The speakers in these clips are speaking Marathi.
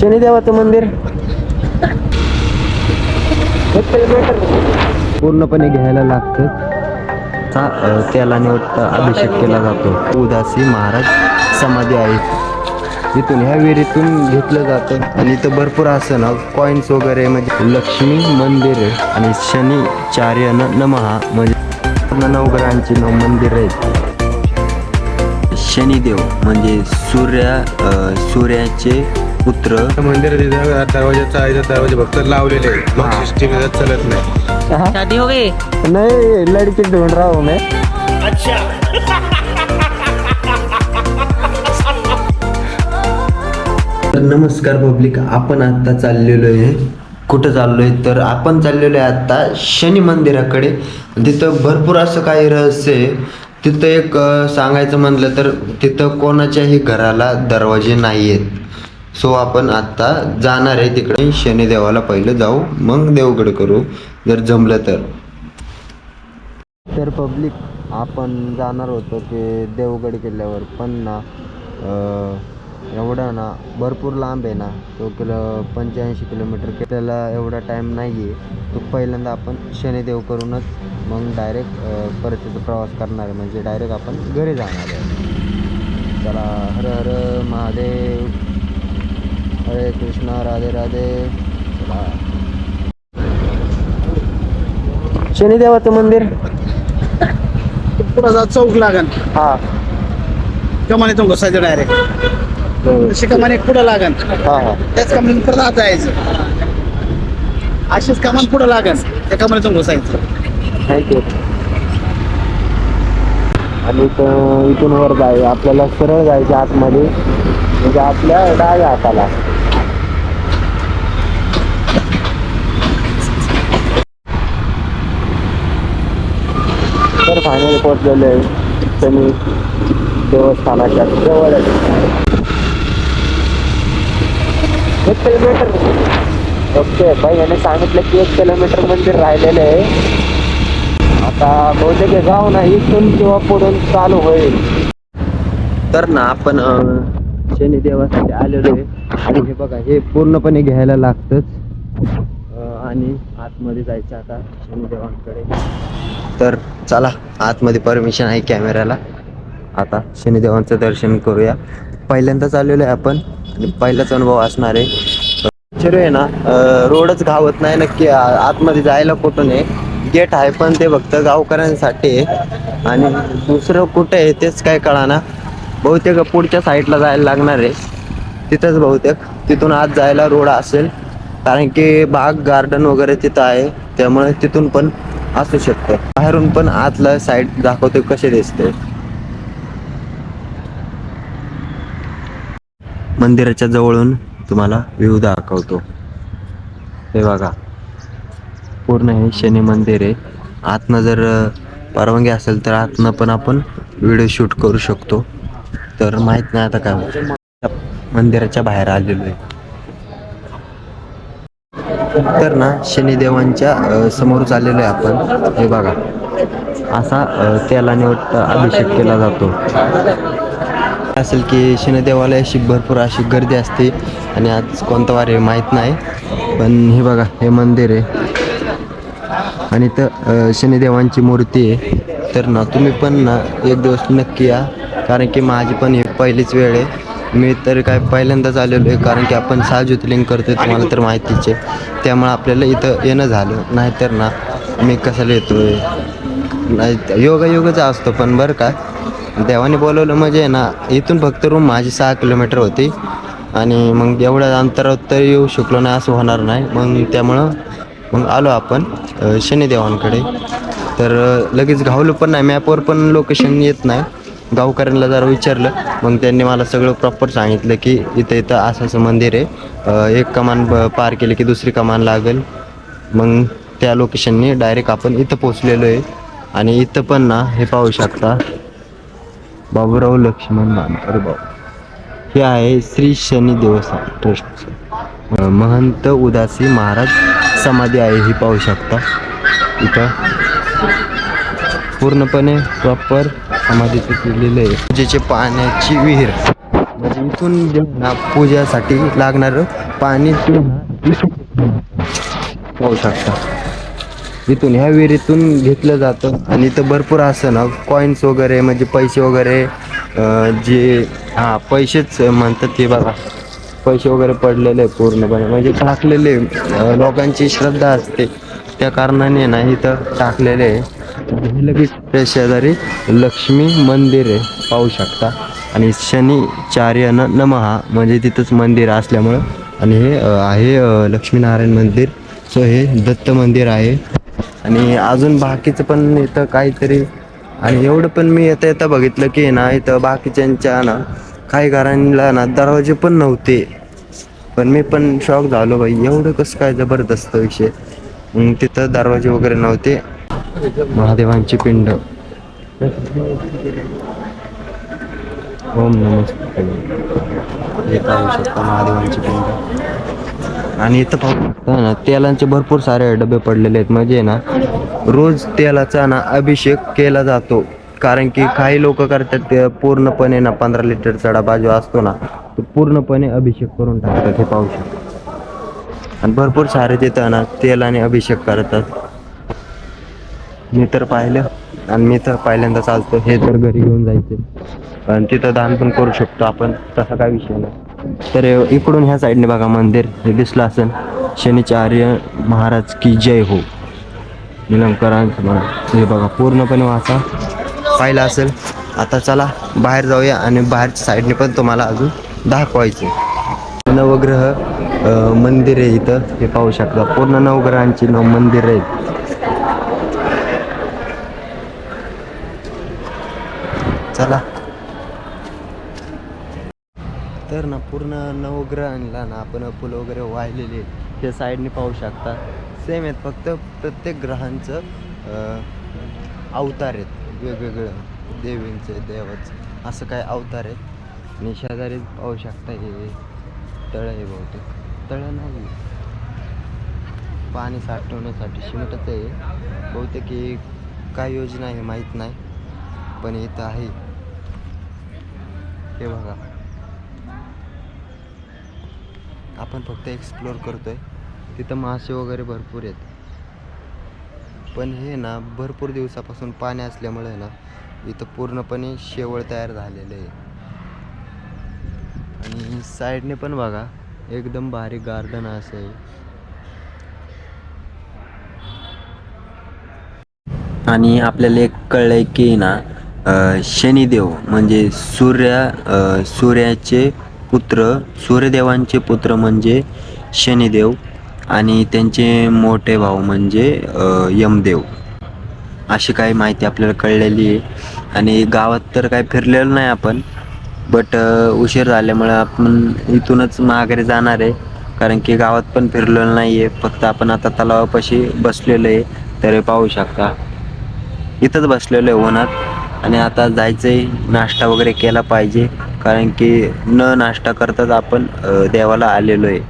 शनिदेवाचं मंदिर. पूर्णपणे घ्यायला लागतं. चा अ, अभिषेक केला जातो. उदासी महाराज समाधी आहे. इथून ह्या विहिरीतून घेतलं जातं. आणि इथं भरपूर असं ना कॉईन्स वगैरे म्हणजे लक्ष्मी मंदिर आहे आणि शनिचार्य न नमहा म्हणजे पूर्ण नवग्रहांची नऊ मंदिर आहेत. शनिदेव म्हणजे सूर्या सूर्याचे पुत्र मंदिर तिथं दरवाजाचा आहे दरवाजे फक्त लावलेले आहे मग सिस्टीम चालत नाही. शादी हो गई? नाही लडकी ढूंढ रहा हूं मैं तर नमस्कार पब्लिक आपण आता चाललेलो आहे. कुठं चाललोय? तर आपण चाललेलो आहे आता शनी मंदिराकडे. तिथं भरपूर असं काही रहस्य आहे. तिथं एक अं, सांगायचं म्हणलं तर तिथं कोणाच्याही घराला दरवाजे नाही आहेत सो आपण आत्ता जाणार आहे तिकडे. शनिदेवाला पहिलं जाऊ मग देवगड करू जर जमलं तर. तर पब्लिक आपण जाणार होतो की देवगड किल्ल्यावर. पण ना एवढं एवढा ना भरपूर लांब आहे ना तो किलो पंच्याऐंशी किलोमीटर. त्याला एवढा टाईम नाही आहे तो पहिल्यांदा आपण शनिदेव करूनच मग डायरेक्ट परतीचा प्रवास करणार आहे. म्हणजे डायरेक्ट आपण घरी जाणार आहे. चला हर हर महादेव. हरे कृष्णा राधे राधे. शनिदेवाचं मंदिर? पुढं चौक लागन. हा. कमानीतून घुसायचं डायरेक्ट तशी कमानी पुढं लागन. हा हा. त्याच कमानीतून परत आत जायचं. अशीच कमान पुढं लागन. त्या कमानीतून घुसायचं थँक्यू आणि इथं इथून वर जाय आपल्याला सरळ जायचं आतमध्ये. म्हणजे आपल्या डाव्या हाताला. फायनल पोहोचलेले आहे. शनी देवस्थानाच्या जवळच एक किलोमीटर ओके भाई याने सांगितलं की एक किलोमीटर मंदिर राहिलेलं आहे. आता बहुतेक जाऊ गाव ना इथून किंवा पुढून चालू होईल. तर ना आपण अं, शनिदेवासाठी आलेलो आहे. आणि हे बघा हे पूर्णपणे घ्यायला लागतंच. आणि आतमध्ये जायचं आता शनिदेवांकडे. तर चला आतमध्ये परमिशन आहे कॅमेऱ्याला. आता शनिदेवांचं दर्शन करूया. पहिल्यांदाच आलेलो आहे आपण आणि पहिलाच अनुभव असणार आहे. चिरू आहे ना रोडच घावत नाही नक्की आतमध्ये जायला कुठून आहे गेट आहे पण ते फक्त गावकऱ्यांसाठी आहे. आणि दुसरं कुठं आहे तेच काय कळाना. बहुतेक पुढच्या साईडला जायला लागणार आहे. तिथंच बहुतेक. तिथून आत जायला रोड असेल. कारण की बाग गार्डन वगैरे तिथं आहे त्यामुळे तिथून पण असू शकतं. बाहेरून पण आतला साईड दाखवते कसे दिसते. मंदिराच्या जवळून तुम्हाला व्ह्यू दाखवतो. हे बघा. पूर्ण हे शनी मंदिर आहे. आतनं जर परवानगी असेल तर आतनं पण आपण व्हिडिओ शूट करू शकतो. तर माहीत नाही आता काय मंदिराच्या बाहेर आलेलो आहे. तर ना शनिदेवांच्या समोर चाललेलो आहे आपण. हे बघा. असा त्याला तेलाने अभिषेक केला जातो. असेल की शनिदेवाला अशी भरपूर अशी गर्दी असते आणि आज कोणता वार आहे माहीत नाही. पण हे बघा हे मंदिर आहे. आणि इथं शनिदेवांची मूर्ती आहे. तर ना तुम्ही पण ना एक दिवस नक्की या. कारण की माझी पण ही पहिलीच वेळ आहे. मी तर काय पहिल्यांदाच आलेलो आहे कारण की आपण सहा ज्योतिर्लिंग आहे तुम्हाला तर माहितीच. आहे त्यामुळे आपल्याला इथं येणं झालं नाहीतर ना मी कशाला आहे नाही योगायोगाचा असतो पण बरं का. देवाने बोलवलं म्हणजे ना इथून फक्त रूम माझी सहा किलोमीटर होती. आणि मग एवढ्या अंतरावर तर येऊ शकलो नाही असं होणार नाही. मग त्यामुळं मग आलो आपण शनिदेवांकडे. तर लगेच घावलो पण नाही मॅपवर पण लोकेशन येत नाही. गावकऱ्यांना जरा विचारलं. मग त्यांनी मला सगळं प्रॉपर सांगितलं की इथं इथं असं असं मंदिर आहे. एक कमान ब- पार केली की दुसरी कमान लागेल. मग त्या लोकेशननी डायरेक्ट आपण इथं पोचलेलो आहे. आणि इथं पण ना हे पाहू शकता. बाबूराव लक्ष्मण बांधकर बाबू. हे आहे श्री शनी देवस्थान. ट्रस्ट महंत उदासी महाराज समाधी आहे ही पाहू शकता. इथं. पूर्णपणे प्रॉपर समाधी केलेलं आहे. पूजेचे पाण्याची विहीर. म्हणजे इथून जे पूजासाठी लागणारं पाणी पाहू शकता. इथून ह्या विहिरीतून घेतलं जातं आणि इथं भरपूर असं ना कॉईन्स वगैरे म्हणजे पैसे वगैरे जे हां पैसेच म्हणतात ते बघा. पैसे वगैरे पडलेले पूर्णपणे. म्हणजे टाकलेले लोकांची श्रद्धा असते. त्या कारणाने ना इथं टाकलेले आहे. लगेच त्या शेजारी लक्ष्मी मंदिर आहे पाहू शकता. आणि शनिचार्य न नमहा म्हणजे तिथंच मंदिर असल्यामुळं. आणि हे आहे लक्ष्मीनारायण मंदिर. सो हे दत्त मंदिर आहे. आणि अजून बाकीचं पण इथं काहीतरी. आणि एवढं पण मी येता येता बघितलं की ना इथं बाकीच्यांच्या ना काही घरांना ना दरवाजे पण नव्हते. पण मी पण शॉक झालो बाई एवढं कसं काय जबरदस्त विषय. मग तिथं दरवाजे वगैरे नव्हते. महादेवांची पिंड. ओम नमस्ते शकता महादेवांची पिंड. आणि इथं पाहू शकता ना तेलांचे भरपूर सारे डबे पडलेले आहेत. म्हणजे ना रोज तेलाचा ना अभिषेक केला जातो. कारण की काही लोक करतात ते पूर्णपणे ना पंधरा लिटरचा डबा जो असतो ना तो पूर्णपणे अभिषेक करून टाकतात. हे पाहू शकतो. आणि भरपूर सारे तिथं ना तेलाने अभिषेक करतात. मी तर पाहिलं. आणि मी तर पहिल्यांदा चालतो. हे तर घरी घेऊन जायचे. आणि तिथं दान पण करू शकतो आपण. तसा काय विषय नाही. तर इकडून ह्या साईडने बघा मंदिर. हे दिसलं असेल. शनीचार्य महाराज की जय हो. निलंकरांचं म्हणा. हे बघा पूर्णपणे वाचा. पाहिलं असेल. आता चला बाहेर जाऊया आणि बाहेरच्या साईडने पण तुम्हाला अजून दाखवायचं. नवग्रह मंदिर आहे इथं. हे पाहू शकता. पूर्ण नवग्रहांची नव मंदिर आहेत चला. तर ना पूर्ण नवग्रह आणला ना आपण फुलं वगैरे वाहिलेले ते साईडने पाहू शकता. सेम आहेत फक्त प्रत्येक ग्रहांचं अवतार आहेत वेगवेगळं देवींचे देवाचं असं काय अवतार आहेत. आणि शेजारीच पाहू शकता हे तळं आहे बहुतेक. तळं नाही. पाणी साठवण्यासाठी शिमटच आहे. बहुतेक काय योजना आहे माहीत नाही. पण इथं आहे. हे बघा. आपण फक्त एक्सप्लोअर करतोय. तिथं मासे वगैरे भरपूर आहेत. पण हे ना भरपूर दिवसापासून पाणी असल्यामुळे ना इथं पूर्णपणे शेवळ तयार झालेलं आहे. आणि साईडने पण बघा एकदम भारी गार्डन असं आहे. आणि आपल्याला एक कळलंय की ना शनिदेव म्हणजे सूर्य सूर्याचे पुत्र सूर्यदेवांचे पुत्र म्हणजे शनिदेव आणि त्यांचे मोठे भाऊ म्हणजे यमदेव. अशी काही माहिती आपल्याला कळलेली आहे. आणि गावात तर काही फिरलेलं नाही आपण बट उशीर झाल्यामुळे आपण इथूनच माघारी जाणार आहे. कारण की गावात पण फिरलेलं नाही आहे फक्त आपण आता तलावापाशी बसलेलो आहे. तरी पाहू शकता. इथंच बसलेलो आहे उन्हात. आणि आता जायचंय नाश्ता वगैरे केला पाहिजे कारण की न नाश्ता करताच आपण देवाला आलेलो आहे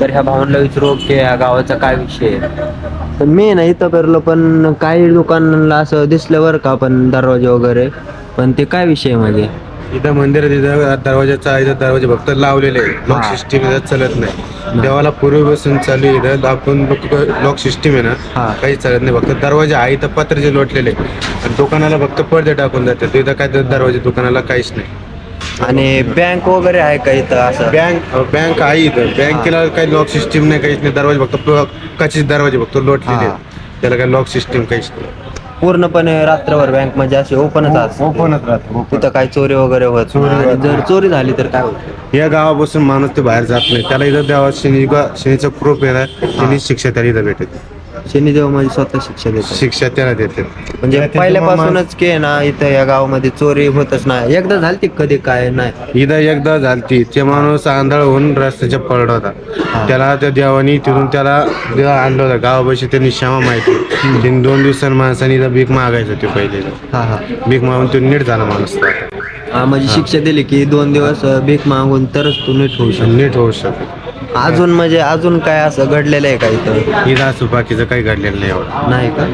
तर ह्या भावांना विचारू की या गावाचा काय विषय आहे? तर मी ना इथं फिरलो पण काही लोकांना असं दिसलं बरं का पण दरवाजे वगैरे पण ते काय विषय म्हणजे? इथं मंदिर तिथं दरवाजाचा इथं दरवाजे फक्त लावलेले लॉक हा. सिस्टीम इथं चलत नाही. देवाला पूर्वीपासून चालू आहे इथं. आपण लॉक सिस्टीम आहे हा. ना काही चालत नाही. फक्त दरवाजे आहे इथं पत्र्याचे लोटलेले आणि दुकानाला फक्त पडदे टाकून जातात. तिथं काय ते दरवाजे दुकानाला काहीच नाही. आणि बँक वगैरे आहे का इथं असं? बँक बँक आहे इथं. बँकेला काही लॉक सिस्टीम नाही काहीच नाही. दरवाजे फक्त कचीच दरवाजे फक्त लोटलेले. आहेत. त्याला काही लॉक सिस्टीम काहीच नाही. पूर्णपणे रात्रभर बँक म्हणजे अशी ओपनच असते ओपनच राहतो तिथं काही चोरी वगैरे होत चोरी नाही. आणि होत जर. चोरी झाली तर काय होत? या गावापासून माणूस ते बाहेर जात नाही. त्याला इथं द्यावा शनी शनीचं ना शनी शिक्षा त्याला इथं भेटते शनिदेव म्हणजे स्वतः शिक्षा देतात. शिक्षा त्याला देते म्हणजे पहिल्यापासूनच की ना इथं या गावामध्ये चोरी होतच नाही. एकदा झाली कधी काय? नाही. इथं एकदा झालती. ते माणूस आंधळ होऊन रस्त्याच्या पडला होता. त्याला त्या देवानी तिथून त्याला तिथं आणलं होतं. गावापाशी त्यांनी क्षमा माहिती त्यांनी दोन दिवसांनी माणसाने इथं भीक मागायचं ते पहिले. हा हा. भीक मागून तो नीट झाला माणूस. हा म्हणजे शिक्षा दिली की दोन दिवस अ, भीक मागून तरच तू नीट होऊ शकतो. नीट होऊ शकतो. अजून म्हणजे अजून काय असं घडलेलं आहे का इथं? असं बाकीचं काही घडलेलं नाही एवढं. नाही का?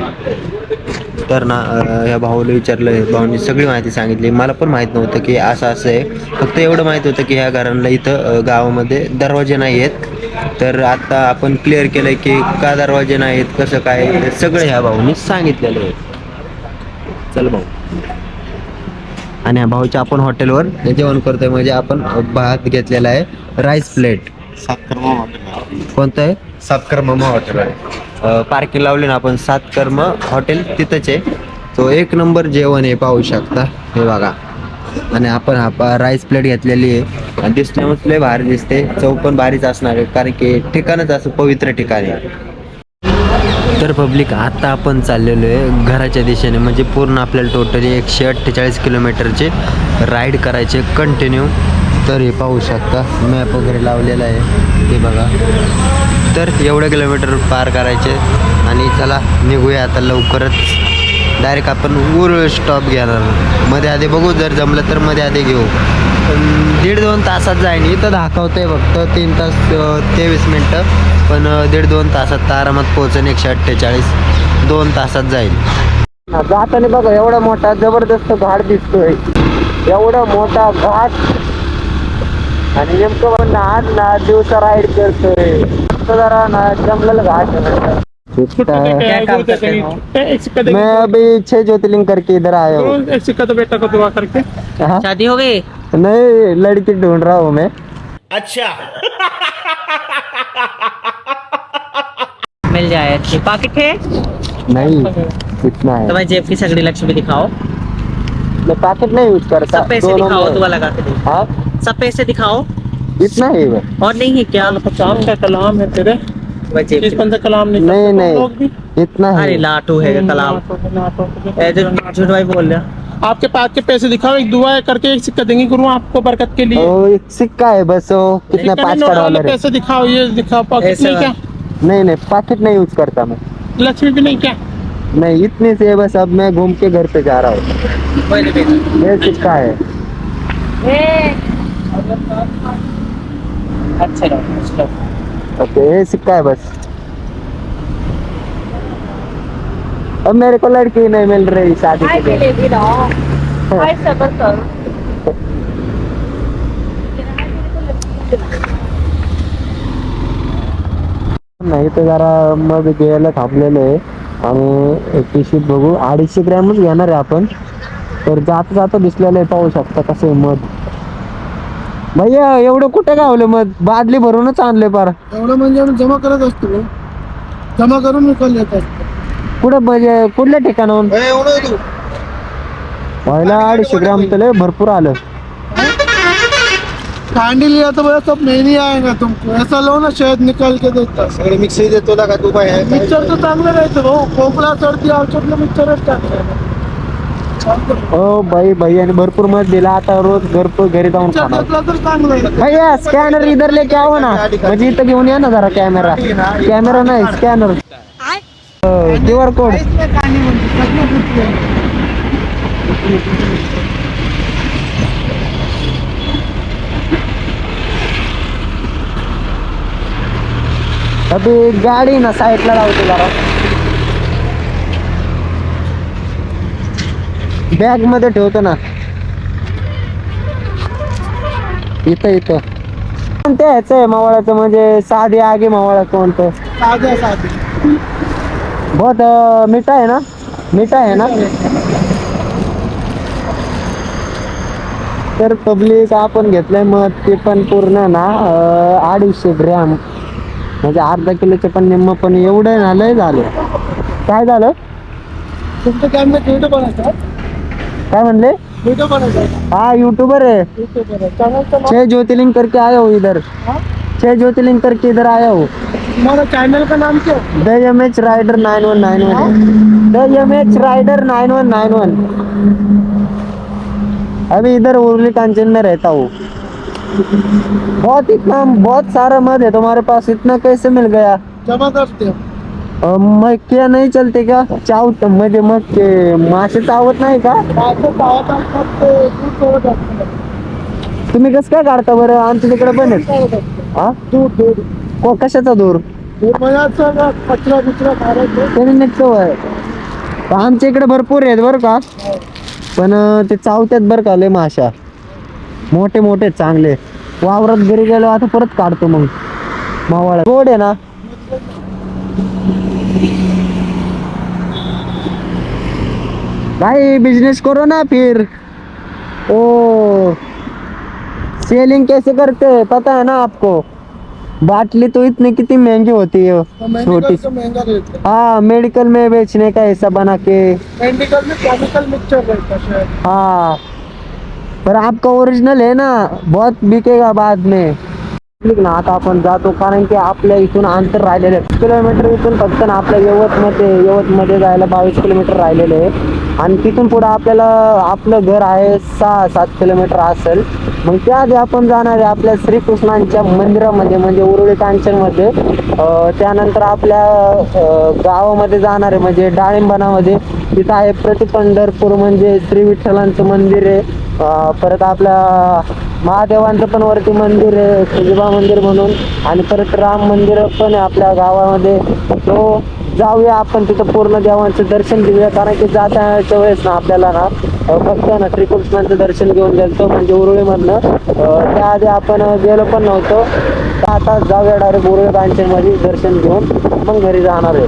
तर ना अं, ह्या भाऊला विचारलं भाऊनी सगळी माहिती सांगितली. मला पण माहीत नव्हतं की असं असं आहे. फक्त एवढं माहीत होतं की ह्या घरांना इथं अं, गावामध्ये दरवाजे नाही आहेत. तर आता आपण क्लिअर केलं की का दरवाजे नाहीत कसं काय ते सगळं ह्या भाऊनी सांगितलेलं आहे. चल भाऊ. आणि ह्या भाऊच्या आपण हॉटेलवर जेवण करतोय. म्हणजे आपण भात घेतलेला आहे राईस प्लेट सातकर मामा हॉटेल कोणतं आहे? सातकर मामा हॉटेल आहे. पार्किंग लावले ना आपण सात कर्म हॉटेल तिथंच आहे. तो एक नंबर जेवण आहे पाहू शकता. हे बघा. आणि आपण हा राईस प्लेट घेतलेली आहे. आणि लय भारी दिसते. चव पण भारीच असणार आहे कारण की ठिकाणच असं पवित्र ठिकाण आहे. तर पब्लिक आता आपण चाललेलो आहे घराच्या दिशेने. म्हणजे पूर्ण आपल्याला टोटली एकशे अठ्ठेचाळीस किलोमीटरचे राईड करायचे कंटिन्यू तर हे पाहू शकता. मॅप वगैरे लावलेला आहे. हे बघा. तर एवढे किलोमीटर पार करायचे. आणि चला निघूया आता लवकरच. डायरेक्ट आपण उर स्टॉप घेणार. मध्ये आधी बघू जर जमलं तर मध्ये आधी घेऊ. दीड दोन तासात जाईन. इथं दाखवतंय फक्त तीन तास तेवीस मिनटं. पण दीड दोन तासात तर आरामात पोहोचेन एकशे अठ्ठेचाळीस. दोन तासात जाईल जाताना बघा एवढा मोठा जबरदस्त घाट दिसतोय. एवढा मोठा घाट आणि नेमकं ना आज ना दिवसा राईड करतोय. जरा ना जमलेलं घाट क्या? काम करते हो मैं अभी छह ज्योतिर्लिंग करके इधर आया हूँ. तो तो बेटा को दुआ करके. हाँ? शादी हो गई? नहीं लड़की ढूंढ रहा हूँ मैं। अच्छा। मिल जाए। अच्छी पॉकेट है? नहीं इतना है। तुम्हारी जेब की सगड़ी लक्ष्मी दिखाओ। मैं पैकेट नहीं यूज़ करता सब पैसे दिखाओ दुआ लगा के दे हाँ? सब पैसे दिखाओ। इतना ही है। और नहीं है क्या? पचास का कलाम है तेरे। कलाम नहीं नहीं नहीं। भी? इतना अरे लाटू है कलाम? ए, जो झूठ भाई बोल रहा आपके पास के पैसे दिखाओ एक दुआ करके एक सिक्का देंगे गुरु आपको बरकत के लिए। वो एक सिक्का है बस कितना पाँच का डॉलर है? पैसे दिखाओ ये दिखाओ पॉकेट नहीं क्या? नहीं नहीं पैकेट नहीं यूज़ करता मैं। लक्ष्मी भी नहीं क्या? नहीं इतने से बस अब मैं घूम के घर पे जा रहा हूँ। ये सिक्का है। ओके ये सिक्का है बस। अब मेरे को लड़की नहीं मिल रही शादी के लिए। नाही तर जरा मग घ्यायला थांबलेलो आहे आणि एक पिशवीत बघू. अडीचशे ग्रॅमच घेणार आहे आपण. तर जाता जाता दिसलेलं आहे पाहू शकता कसं आहे मध. भैया एवढं कुठे गावलं मध? बादली भरूनच आणले पार. एवढं म्हणजे आम्ही जमा करत असतो जमा करून देत असतो. कुठं म्हणजे कुठल्या ठिकाणाहून? पहिला अडीचशे ग्राम तर लय भरपूर आलं. कांडी लिया तो बोला सब नहीं नहीं आएगा तुमको ऐसा लो ना शहद निकाल के देता. सगळे मिक्सरी देतो का तू काय मिक्सर तो चांगलं राहायचं भाऊ. खोकला सर्दी औषधलं मिक्सरच टाकायचं हो बाई भाई आणि भरपूर मध दिला आता रोज घरपूर घरी जाऊन मिक्सर खाणार. घेतला तर चांगलं आहे. भैया स्कॅनर इधर लेके आओ ना. म्हणजे इथं घेऊन या ना जरा कॅमेरा कॅमेरा नाही स्कॅनर क्यू आर कोड अभी गाडी ना साईडला लावते जरा. बॅगमध्ये ठेवतो ना. इथं इथं. कोणतं ह्याचं आहे मावळाचं? म्हणजे साधी आगी मावळा कोणतं? साधे साधे. बहुत मीठा आहे ना? मीठा आहे ना? तर पब्लिक आपण घेतलंय मग ते पण पूर्ण ना अडीचशे ग्रॅम. म्हणजे अर्धा किलोचे पण निम्म पण एवढं झालंय झालं. काय झालं? तुमचं व्हिडिओ बनायचा काय म्हणले? व्हिडिओ बनायचा हाँ यूट्यूबर है नाव छह ज्योतिर्लिंग करके आया हूँ इधर. छह ज्योतिर्लिंग करके इधर आया हूँ. तुम्हारा चॅनल का नाम क्या? है? The M H rider nine one nine one. The M H rider nine one nine one. अभी इधर उर्ली कांचन में रहता हूँ. बहुत इतना बहुत सारा मद है तुम्हारे पास इतना कैसे मिल गया? करते हो। मग क्या नहीं चलते क्या? चावत म्हणजे मग ते मासे चावत नाही का? ते तुम्ही कसं काय काढता बरं? आमच्या तिकडे पण आहेत. हा? को कशाचा दूर? कचरा बिचरा निघतो आमच्या इकडे भरपूर आहेत बरं का. पण अं, ते चावत्यात बरं का लय माशा. मोठे मोठे चांगले. वावरात घरी गेलो आता परत काढतो मग. मावाळा. गोड आहे ना? भाई बिज़नेस करो ना फिर. ओ. सेलिंग कैसे करते? हैं पता है ना आपको? बाटली तो इतनी कितनी महँगी होती है. छोटी सी महँगा रहता हाँ। मेडिकल में बेचने का ऐसा बना के. मेडिकल में केमिकल मिक्सचर रहता है हाँ. पर आपका ओरिजिनल है ना बहुत बिकेगा बाद में। ना आता आपण जातो कारण की आपल्या इथून अंतर राहिलेलं आहे. किलोमीटर इथून फक्त ना आपल्या यवतमध्ये यवतमध्ये जायला बावीस किलोमीटर राहिलेले आहे. आणि तिथून पुढे आपल्याला आपलं घर आहे सहा सात किलोमीटर असेल. मग त्याआधी आपण जाणार आहे आपल्या श्रीकृष्णांच्या मंदिरामध्ये म्हणजे उरुळी कांचनमध्ये. त्यानंतर आपल्या गावामध्ये जाणार आहे म्हणजे डाळिंबनामध्ये. तिथं आहे प्रतिपंढरपूर म्हणजे श्री विठ्ठलांचं मंदिर आहे. परत आपल्या महादेवांचं पण वरती मंदिर आहे सुजबा मंदिर म्हणून. आणि परत राम मंदिर पण आहे आपल्या गावामध्ये. तो जाऊया आपण तिथं पूर्ण देवांचं दर्शन घेऊया. कारण की जाताच्या वेळेस ना आपल्याला ना फक्त ना श्रीकृष्णांचं दर्शन घेऊन गेलतो म्हणजे उरुळीमधनं त्याआधी आपण गेलो पण नव्हतो. आता जाऊया डायरेक्ट उरुळी कांचनमध्ये दर्शन घेऊन मग घरी जाणार आहे.